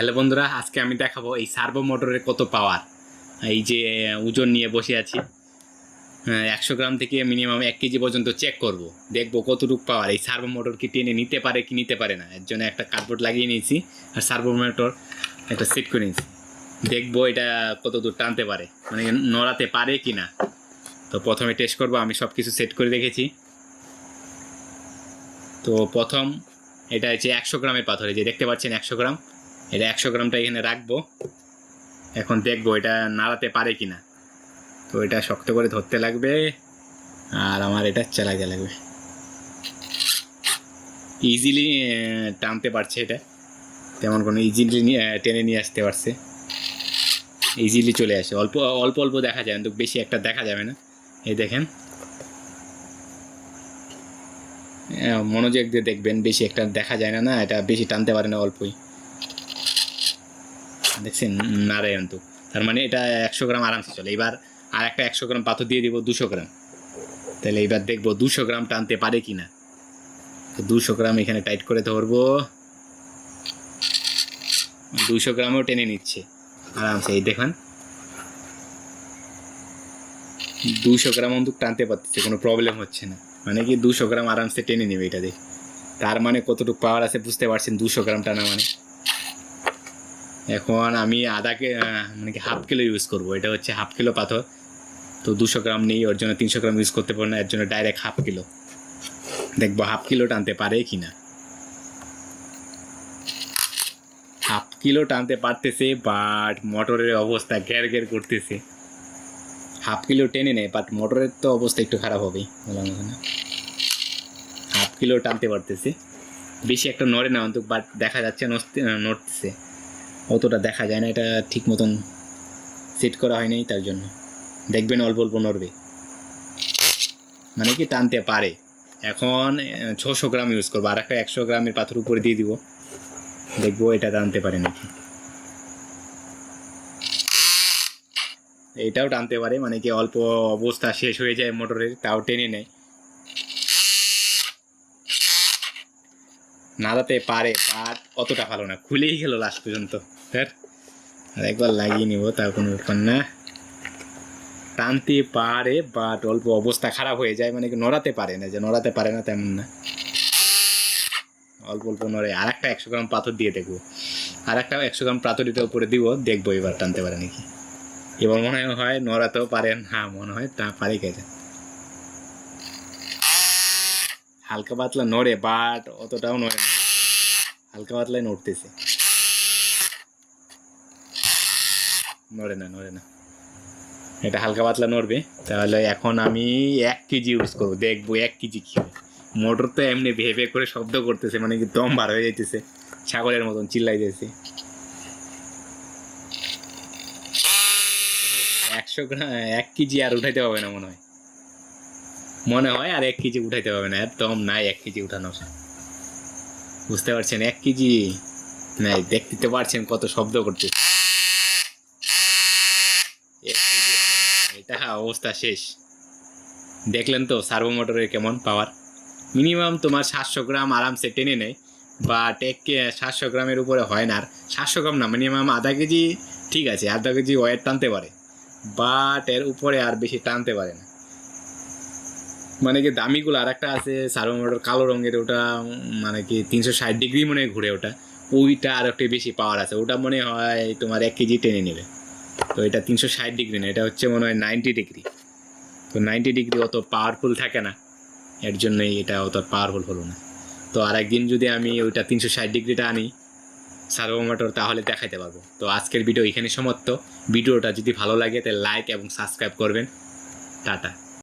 তাহলে বন্ধুরা, আজকে আমি দেখাবো এই সার্ভো মোটরের কত পাওয়ার এই যে ওজন নিয়ে বসে আছি। একশো গ্রাম থেকে মিনিমাম এক কেজি পর্যন্ত চেক করব। দেখব কতটুকু পাওয়ার এই সার্ভো মোটর কি টেনে নিতে পারে কি নিতে পারে না। এর জন্য একটা কার্ডবোর্ড লাগিয়ে নিয়েছি আর সার্ভো মোটর একটা সেট করে নিয়েছি। দেখব এটা কত দূর টানতে পারে। মানে নড়াতে পারে কি না। তো প্রথমে টেস্ট করব, আমি সব কিছু সেট করে রেখেছি তো প্রথম এটা হচ্ছে একশো গ্রামের পাথর। যে দেখতে পাচ্ছেন একশো গ্রাম। এটা একশো গ্রামটা এখানে রাখব। এখন দেখব এটা নাড়াতে পারে কি না তো এটা শক্ত করে ধরতে লাগবে আর আমার এটা চালাতে লাগবে। ইজিলি টানতে পারছে এটা। তেমন কোনো ইজিলি টেনে নিয়ে আসতে পারছে। ইজিলি চলে আসে। অল্প অল্প অল্প দেখা যায়, কিন্তু বেশি একটা দেখা যাবে না। এই দেখেন। মনোযোগ দিয়ে দেখবেন, বেশি একটা দেখা যায় না না, এটা বেশি টানতে পারে না অল্পই। দেখছেন নারে তো। তার মানে এটা একশো গ্রাম আরামসে চলে। এবার আর একটা একশো গ্রাম পাথর দিয়ে দিব দুশো গ্রাম। তাহলে এবার দেখব দুশো গ্রাম টানতে পারে কি না তো দুশো গ্রাম এখানে টাইট করে ধরবো। দুশো গ্রামও টেনে নিচ্ছে আরামসে। এই দেখুন। দুশো গ্রাম অন্তত টানতে পারতেছে, কোনো প্রবলেম হচ্ছে না। মানে কি দুশো গ্রাম আরামসে টেনে নেবে এটা দিয়ে তার মানে কতটুকু পাওয়ার আছে বুঝতে পারছেন দুশো গ্রাম টানা মানে। এখন আমি আহ, মানে কি হাফ কিলো ইউজ করব। এটা হচ্ছে হাফ কিলো পাথর। তো দুশো গ্রাম নেই ওর জন্য তিনশো গ্রাম ইউজ করতে পারব না এর জন্য ডাইরেক্ট হাফ কিলো দেখব হাফ কিলো টানতে পারে কি না হাফ কিলো টানতে পারতেছে বাট মোটরের অবস্থা গ্যার গ্যার করতেছে। হাফ কিলো টেনে নেয় বাট মোটরের তো অবস্থা একটু খারাপ হবেই হাফ কিলো টানতে পারতেছে। বেশি একটা নড়ে না অন্তত বাট দেখা যাচ্ছে নড়তে- নড়তেছে। অতটা দেখা যায় না, এটা ঠিক মতন সেট করা হয় নাই তার জন্য। দেখবেন অল্প অল্প নড়বে। মানে কি টানতে পারে। এখন ছশো গ্রাম ইউজ করব, আর একটা একশো গ্রামের পাথর উপরে দিয়ে দিব। দেখব এটা টানতে পারে নাকি। এটাও টানতে পারে মানে কি অল্প অবস্থা শেষ হয়ে যায় মোটরের, তাও টেনে নেয়। নাড়াতে পারে বাট অতটা ভালো না। খুলেই গেল লাস্ট পর্যন্ত। আর একবার লাগিয়ে নিব, তার কোনো ব্যাপার না। টানতে পারে বাট অল্প অবস্থা খারাপ হয়ে যায় মানে নড়াতে পারে না, যে নড়াতে পারে না তেমন না। অল্প অল্প নড়ে। আর একটা একশো গ্রাম পাথর দিয়ে দেখব। আর একটা একশো গ্রাম পাথর এটা উপরে দিব, দেখব এবার টানতে পারে নাকি। এবার মনে হয় নড়াতেও পারেন হ্যাঁ মনে হয় তা পারে গেছে হালকা পাতলা নড়ে বাট অতটাও নড়ে না। হালকা পাতলায় নড়তেছে। নড়ে না নড়ে না। এটা হালকা পাতলা নড়বে, তাহলে এখন আমি এক কেজি ইউজ করব। দেখব এক কেজি কি মোটর তো এমনি ভেবে করে শব্দ করতেছে মানে কি দম বার হয়ে যাইতেছে। ছাগলের মতন চিল্লাই যাচ্ছে একশো গ্রাম এক কেজি আর উঠাইতে পারবে না মনে হয়। মনে হয় আর এক কেজি উঠাইতে পারবে না একদম নাই এক কেজি উঠানো বুঝতে পারছেন? এক কেজি? নাই দেখতে পারছেন কত শব্দ না, এটা অবস্থা শেষ। দেখলেন তো সার্ভো মোটরের কেমন পাওয়ার? মিনিমাম তোমার সাতশো গ্রাম আরামসে টেনে নেয় বাট এক সাতশো গ্রামের উপরে হয় না। আর সাতশো গ্রাম না মিনিমাম আধা কেজি ঠিক আছে আধা কেজি ওয়েট টানতে পারে বাট এর উপরে আর বেশি টানতে পারে না। মানে কি দামিগুলো আর একটা আছে সার্ভো মোটর কালো রঙের ওটা মানে কি তিনশো ষাট ডিগ্রি মনে হয় ঘুরে ওটা। ওইটা আর একটু বেশি পাওয়ার আছে, ওটা মনে হয় তোমার এক কেজি টেনে নেবে। তো এটা তিনশো ষাট ডিগ্রি না, এটা হচ্ছে মনে হয় নাইনটি ডিগ্রি। তো নাইনটি ডিগ্রি অত পাওয়ারফুল থাকে না, এর জন্যই এটা অত পাওয়ারফুল হলো না। তো আর একদিন যদি আমি ওইটা তিনশো ষাট ডিগ্রিটা আনি সার্ভো মোটর, তাহলে দেখাইতে পারব। তো আজকের ভিডিও এখানে সমাপ্ত। ভিডিওটা যদি ভালো লাগে তাহলে লাইক এবং সাবস্ক্রাইব করবেন। টাটা।